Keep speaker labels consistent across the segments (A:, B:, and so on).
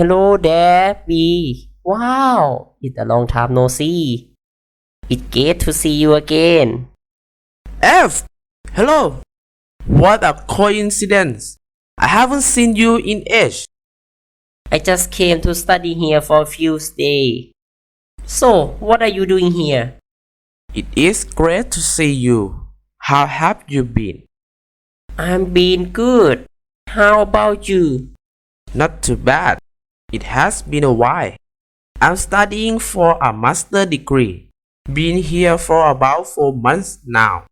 A: hello there, B. Wow, it's a long time no see. It's great to see you again.
B: F! Hello! What a coincidence! I haven't seen you in age.
A: I just came to study here for a few days. So, what are you doing here?
B: It is great to see you. How have you been?
A: I'm being good. How about you?
B: Not too bad. It has been a while. I'm studying for a master degree. Been here for about four months now.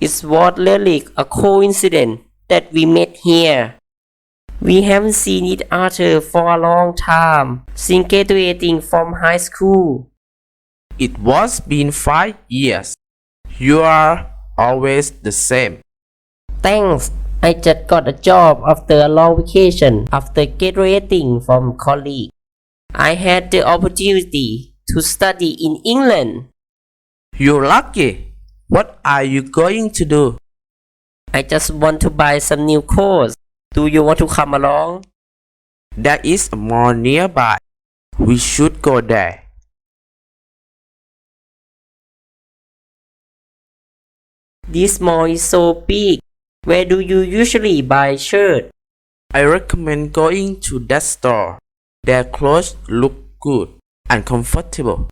A: It's what really a coincidence that we met here. We haven't seen each other for a long time since graduating from high school.
B: It was been five years. You are always the same.
A: Thanks. I just got a job after a long vacation after graduating from college. I had the opportunity to study in England.
B: You're lucky. What are you going to do?
A: I just want to buy some new clothes. Do you want to come along?
B: There is a mall nearby. We should go there.
A: This mall is so big. Where do you usually buy shirt?
B: I recommend going to that store. Their clothes look good and comfortable.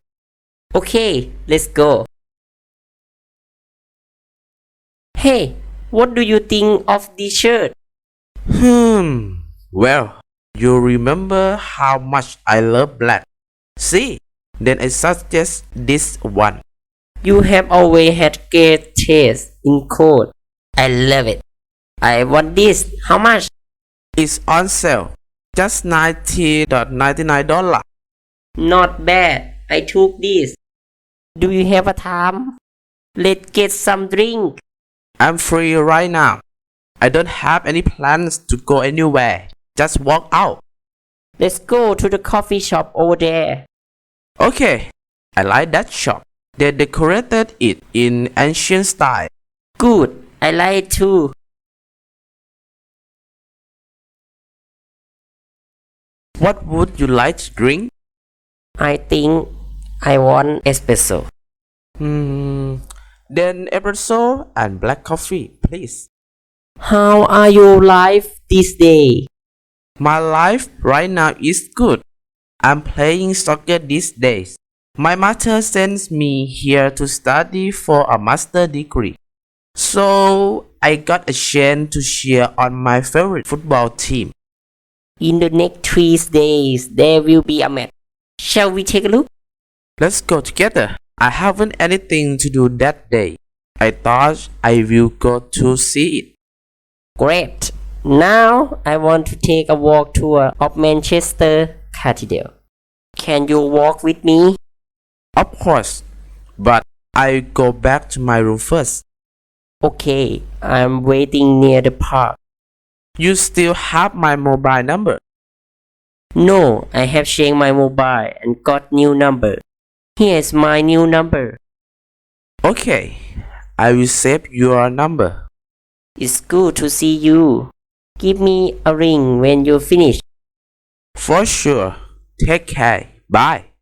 A: Okay, let's go. Hey, what do you think of this shirt?
B: Hmm. Well, you remember how much I love black. See, then I suggest this one.
A: You have always had great taste in coat. I love it. I want this. How much?
B: It's on sale. Just $90.99.
A: Not bad. I took this. Do you have a time? Let's get some drink.
B: I'm free right now. I don't have any plans to go anywhere. Just walk out.
A: Let's go to the coffee shop over there.
B: Okay, I like that shop. They decorated it in ancient style.
A: Good. I like it too.
B: What would you like to drink?
A: I think I want espresso.
B: Hmm. Then espresso and black coffee, please.
A: How are your life this day?
B: My life right now is good. I'm playing soccer these days. My mother sends me here to study for a master degree. So I got a chance to cheer on my favorite football team.
A: In the next three days, there will be a match. Shall we take a look?
B: Let's go together. I haven't anything to do that day. I thought I will go to see it.
A: Great. Now I want to take a walk tour uh, of Manchester Cathedral. Can you walk with me?
B: Of course, but I go back to my room first.
A: Okay, I'm waiting near the park.
B: You still have my mobile number.
A: No, I have changed my mobile and got new number. Here's my new number.
B: Okay, I will save your number.
A: It's good to see you. Give me a ring when you finish.
B: For sure. Take care. Bye.